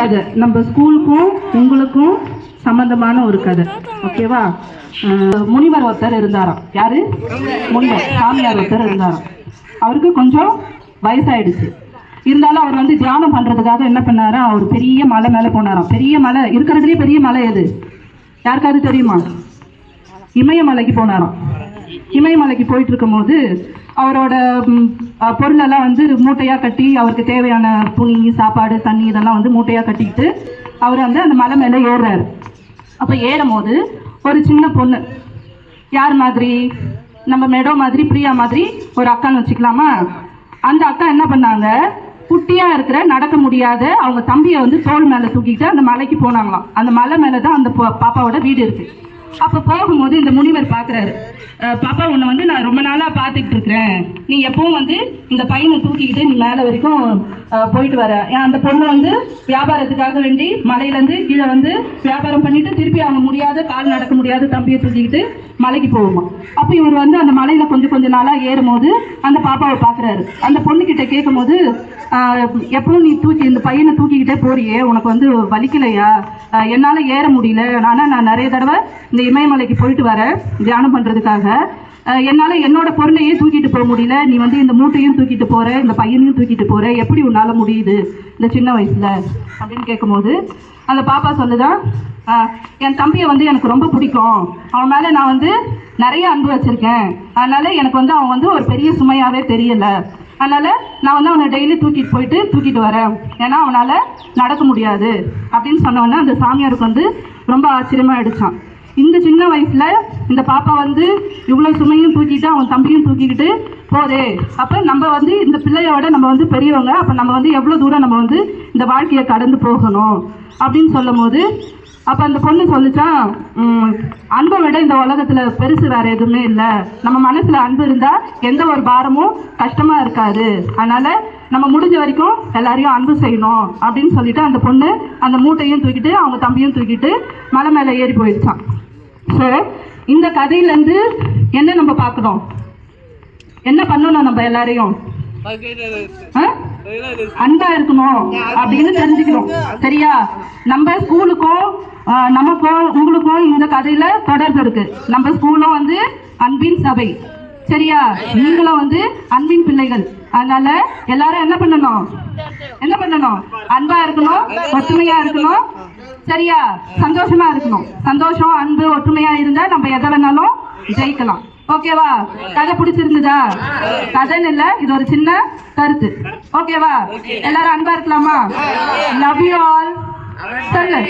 கதை. நம்ம ஸ்கூலுக்கும் உங்களுக்கும் சம்பந்தமான ஒரு கதை. ஓகேவா? முனிவர் ஒருத்தர் இருந்தாராம். யாரு? முனிவர் சாமியார் ஒருத்தர் இருந்தாராம். அவருக்கு கொஞ்சம் வயசாயிடுச்சு. இருந்தாலும் அவர் வந்து தியானம் பண்றதுக்காக என்ன பண்ணாரா அவர் பெரிய மலை மேலே போனாராம். பெரிய மலை இருக்கிறதுலேயே பெரிய மலை எது? யாருக்காவது தெரியுமா? இமயமலைக்கு போனாராம். இமயமலைக்கு போயிட்டு இருக்கும்போது அவரோட பொருளெல்லாம் வந்து மூட்டையாக கட்டி அவருக்கு தேவையான துணி சாப்பாடு தண்ணி இதெல்லாம் வந்து மூட்டையாக கட்டிக்கிட்டு அவர் வந்து அந்த மலை மேலே ஏறுறாரு. அப்போ ஏறும் போது ஒரு சின்ன பொண்ணு யார் மாதிரி? நம்ம மெடோ மாதிரி பிரியா மாதிரி ஒரு அக்கான்னு வச்சுக்கலாமா? அந்த அக்கா என்ன பண்ணாங்க? குட்டியாக இருக்கிற நடக்க முடியாத அவங்க தம்பியை வந்து தோல் மேலே தூக்கிட்டு அந்த மலைக்கு போனாங்களாம். அந்த மலை மேலே தான் அந்த பா- பாப்பாவோட வீடு இருக்குது அப்போ போகும்போது இந்த முனிவர் பார்க்குறாரு பாப்பா உன்னை வந்து நான் ரொம்ப நாளாக பார்த்துக்கிட்டு இருக்கிறேன். நீ எப்பவும் வந்து இந்த பையனை தூக்கிக்கிட்டு நீ மேலே வரைக்கும் போயிட்டு வர. ஏன் அந்த பொண்ணு வந்து வியாபாரத்துக்காக வேண்டி மலையிலேருந்து கீழே வந்து வியாபாரம் பண்ணிட்டு திருப்பி அவங்க முடியாத கால் நடக்க முடியாத தம்பியை தூக்கிக்கிட்டு மலைக்கு போகுமா? அப்போ இவர் வந்து அந்த மலையில் கொஞ்சம் கொஞ்சம் நாளாக ஏறும்போது அந்த பாப்பாவை பார்க்குறாரு அந்த பொண்ணுக்கிட்ட கேட்கும்போது ஆஹ், எப்பவும் நீ தூக்கி இந்த பையனை போறியே உனக்கு வந்து வலிக்கலையா? என்னால் ஏற முடியல. ஆனால் நான் நிறைய தடவை இந்த இமயமலைக்கு போயிட்டு வரேன் தியானம் பண்ணுறதுக்காக என்னால் என்னோட பொருளையே தூக்கிட்டு போக முடியல. நீ வந்து இந்த மூட்டையும் தூக்கிட்டு போற இந்த பையனையும் தூக்கிட்டு போற. எப்படி உன்னால் முடியுது? இந்த சின்ன வயசில் அப்படின்னு கேட்கும்போது அந்த பாப்பா சொல்லுதான் என் தம்பியை வந்து எனக்கு ரொம்ப பிடிக்கும். அவன் மேலே நான் வந்து நிறைய அன்பு வச்சுருக்கேன். அதனால எனக்கு வந்து அவன் வந்து ஒரு பெரிய சுமையாகவே தெரியலை. அதனால நான் வந்து அவனை டெய்லி தூக்கிட்டு போயிட்டு தூக்கிட்டு வரேன். ஏன்னா அவனால் நடக்க முடியாது. அப்படின்னு சொன்னவொடனே அந்த சாமியாருக்கு வந்து ரொம்ப ஆச்சரியமா ஆயிடுச்சான் இந்த சின்ன வயசில் இந்த பாப்பா வந்து இவ்வளோ சுமையும் தூக்கிட்டு அவன் தம்பியும் தூக்கிக்கிட்டு போதே. அப்போ நம்ம வந்து இந்த பிள்ளையோட நம்ம வந்து பெரியவங்க அப்போ நம்ம வந்து எவ்வளோ தூரம் நம்ம வந்து இந்த வாழ்க்கையை கடந்து போகணும் அப்படின்னு சொல்லும் போது அப்போ அந்த பொண்ணு சொல்லிச்சான் அன்பை விட இந்த உலகத்தில் பெருசு வேற எதுவுமே இல்லை. நம்ம மனசில் அன்பு இருந்தால் எந்த ஒரு பாரமும் கஷ்டமாக இருக்காது. அதனால் நம்ம முடிஞ்ச வரைக்கும் எல்லாரையும் அன்பு செய்யணும். அப்படின்னு சொல்லிட்டு அந்த பொண்ணு அந்த மூட்டையும் தூக்கிட்டு அவங்க தம்பியும் தூக்கிட்டு மலை மேலே ஏறி போயிடுச்சான் ஸோ இந்த கதையிலேருந்து என்ன நம்ம பார்க்குறோம் என்ன பண்ணணும் நம்ம எல்லாரையும்? ஆ? அன்பா இருக்கணும் அப்படின்னு தெரிஞ்சுக்கிறோம் சரியா? நம்ம ஸ்கூலுக்கும் நமக்கும் உங்களுக்கும் இந்த கதையில தொடர்பு இருக்கு. நம்ம ஸ்கூலும் வந்து அன்பின் சபை. சரியா? நீங்களும் வந்து அன்பின் பிள்ளைகள். அதனால எல்லாரும் என்ன பண்ணணும்? என்ன பண்ணணும்? அன்பா இருக்கணும் ஒற்றுமையா இருக்கணும். சரியா? சந்தோஷமா இருக்கணும். சந்தோஷம் அன்பு ஒற்றுமையா இருந்தா நம்ம எதை வேணாலும் ஜெயிக்கலாம். ஓகேவா கதை பிடிச்சிருந்ததா? கதைன்னு இல்ல இது ஒரு சின்ன கருத்து. ஓகேவா எல்லாரும் அன்பா இருக்கலாமா? லவ் யூ ஆல் சொல்லு.